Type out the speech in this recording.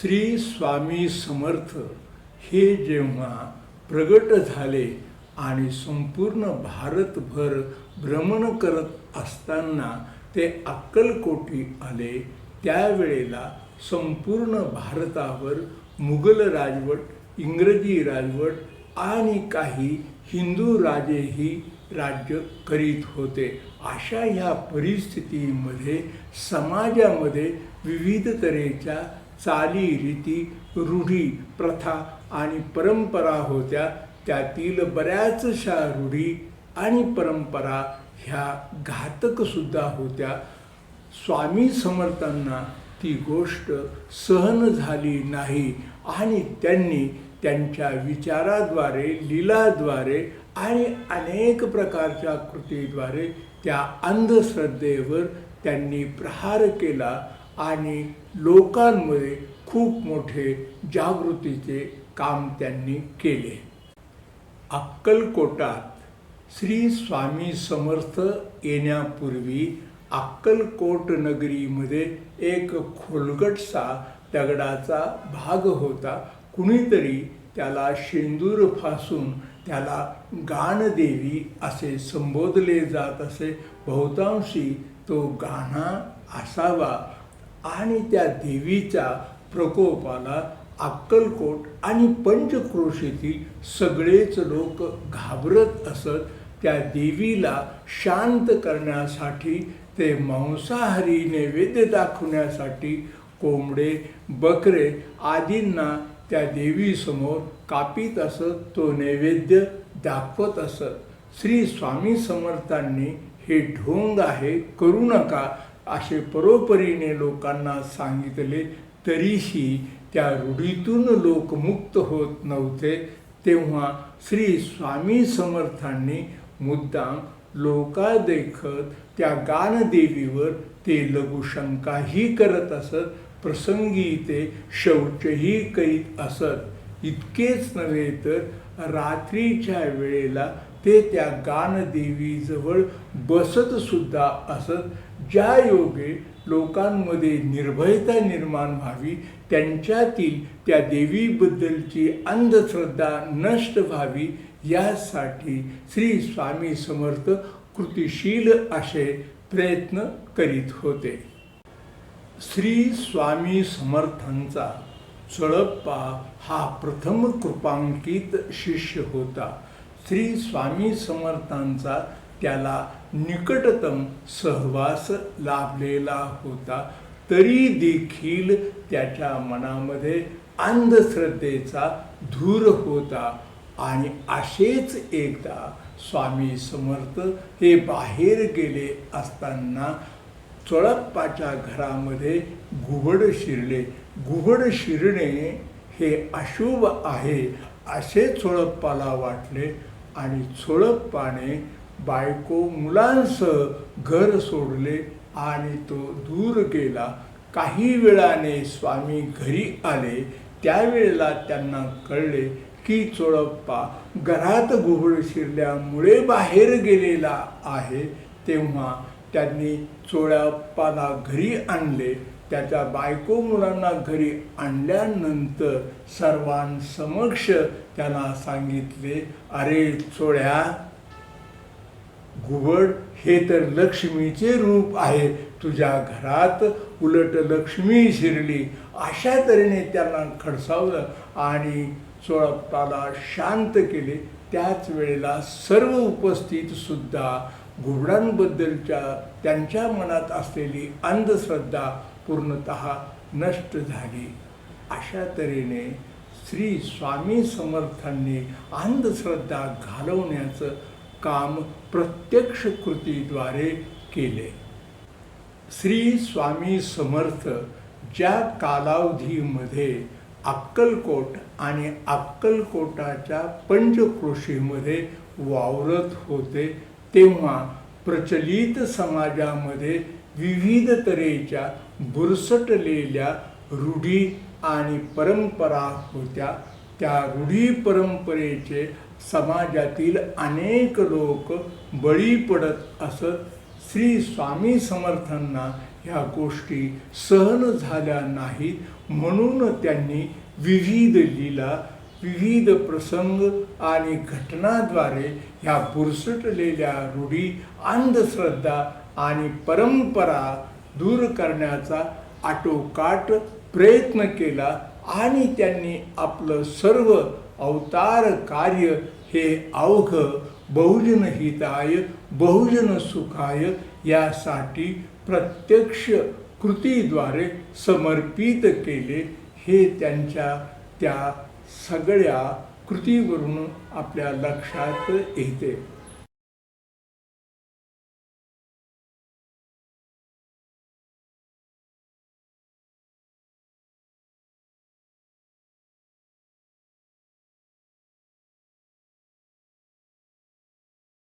श्री स्वामी समर्थ हे जेव्हा प्रगट झाले आणि संपूर्ण भारतभर भ्रमण करत असताना ते अक्कलकोटी आले त्यावेळेला संपूर्ण भारतावर मुघल राजवट इंग्रजी राजवट आणि काही हिंदू राजेही राज्य करीत होते. अशा ह्या परिस्थितीमध्ये समाजामध्ये विविध तऱ्हेच्या चाली रीती रूढी प्रथा आणि परंपरा होत्या. त्यातील बऱ्याचशा रूढी आणि परंपरा ह्या घातकसुद्धा होत्या. स्वामी समर्थांना ती गोष्ट सहन झाली नाही आणि त्यांनी त्यांच्या विचाराद्वारे लीलाद्वारे आणि अनेक प्रकारच्या कृतीद्वारे त्या अंधश्रद्धेवर त्यांनी प्रहार केला. आणि लोकांमध्ये खूप मोठे जागृतीचे काम त्यांनी केले. अक्कलकोटात श्री स्वामी समर्थ येण्यापूर्वी अक्कलकोट नगरीमध्ये एक खोलगटसा दगडाचा भाग होता. कुणीतरी त्याला शेंदूर फासून त्याला गाणदेवी असे संबोधले जात असे. बहुतांशी तो गाणा असावा आणि त्या देवीच्या प्रकोपाला अक्कलकोट आणि पंचक्रोशीतील सगळेच लोक घाबरत असत त्या देवीला शांत करण्यासाठी ते मांसाहारी नैवेद्य दाखवण्यासाठी कोंबडे बकरे आदींना त्या देवीसमोर कापीत असत तो नैवेद्य दाखवत असत. श्री स्वामी समर्थांनी हे ढोंग आहे करू नका असे परोपरीने लोकांना सांगितले तरीही त्या रूढीतून लोक मुक्त होत नव्हते. तेव्हा श्री स्वामी समर्थांनी मुद्दाम लोकादेखत त्या गानदेवीवर ते लघुशंकाही करत असत प्रसंगी ते शौचही करीत असत. इतकेच नव्हे तर रात्रीच्या वेळेला ते त्या गानदेवीजवळ बसत सुद्धा असत. ज्या योगे लोकांमध्ये निर्भयता निर्माण व्हावी त्यांच्यातील त्या देवीबद्दलची अंधश्रद्धा नष्ट व्हावी यासाठी श्री स्वामी समर्थ कृतिशील असे प्रयत्न करीत होते. श्री स्वामी समर्थांचा चळप्पा हा प्रथम कृपांकित शिष्य होता. श्री स्वामी समर्थांचा त्याला निकटतम सहवास लाभलेला होता. तरी देखील त्याच्या मनामध्ये अंधश्रद्धेचा धूर होता. आणि असेच एकदा स्वामी समर्थ हे बाहेर गेले असताना चोळप्पाच्या घरामध्ये घुबड शिरले. घुबड शिरणे हे अशुभ आहे असे चोळप्पाला वाटले आणि चोळप्पाने बायको मुलांसह घर सोडले आणि तो दूर गेला. काही वेळाने स्वामी घरी आले. त्यावेळेला त्यांना कळले की चोळप्पा घरात घुबड शिरल्यामुळे बाहेर गेलेला आहे. तेव्हा त्यांनी चोळप्पाला घरी आणले. त्याच्या बायको मुलांना घरी आणल्यानंतर सर्वांसमक्ष त्यांना सांगितले अरे चोळ्या घुबड हे तर लक्ष्मीचे रूप आहे. तुझ्या घरात उलट लक्ष्मी शिरली. अशा तऱ्हेने त्यांना खडसावलं आणि चोळप्पाला शांत केले. त्याच वेळेला सर्व उपस्थित सुद्धा घुबडांबद्दलच्या त्यांच्या मनात असलेली अंधश्रद्धा पूर्णत नष्ट झाली. अशा तऱ्हेने श्री स्वामी समर्थांनी अंधश्रद्धा घालवण्याचं काम प्रत्यक्ष कृतीद्वारे केले. श्री स्वामी समर्थ ज्या कालावधीमध्ये अक्कलकोट आणि अक्कलकोटाच्या पंचक्रोशीमध्ये वावरत होते तेव्हा प्रचलित समाजामध्ये विविध तऱ्हेच्या बुरसटलेल्या रूढी आणि परंपरा होत्या. त्या रूढी परंपरेचे समाजातील अनेक लोक बळी पडत असत. श्री स्वामी समर्थांना ह्या गोष्टी सहन झाल्या नाहीत. म्हणून त्यांनी विविध लीला विविध प्रसंग आणि घटनाद्वारे ह्या बुरसटलेल्या रूढी अंधश्रद्धा आणि परंपरा दूर करण्याचा आटोकाट प्रयत्न केला आणि त्यांनी आपलं सर्व अवतार कार्य हे अवघ बहुजन हिताय बहुजन सुखाय यासाठी प्रत्यक्ष कृतीद्वारे समर्पित केले हे त्यांच्या त्या सगळ्या कृतीवरून आपल्या लक्षात येते.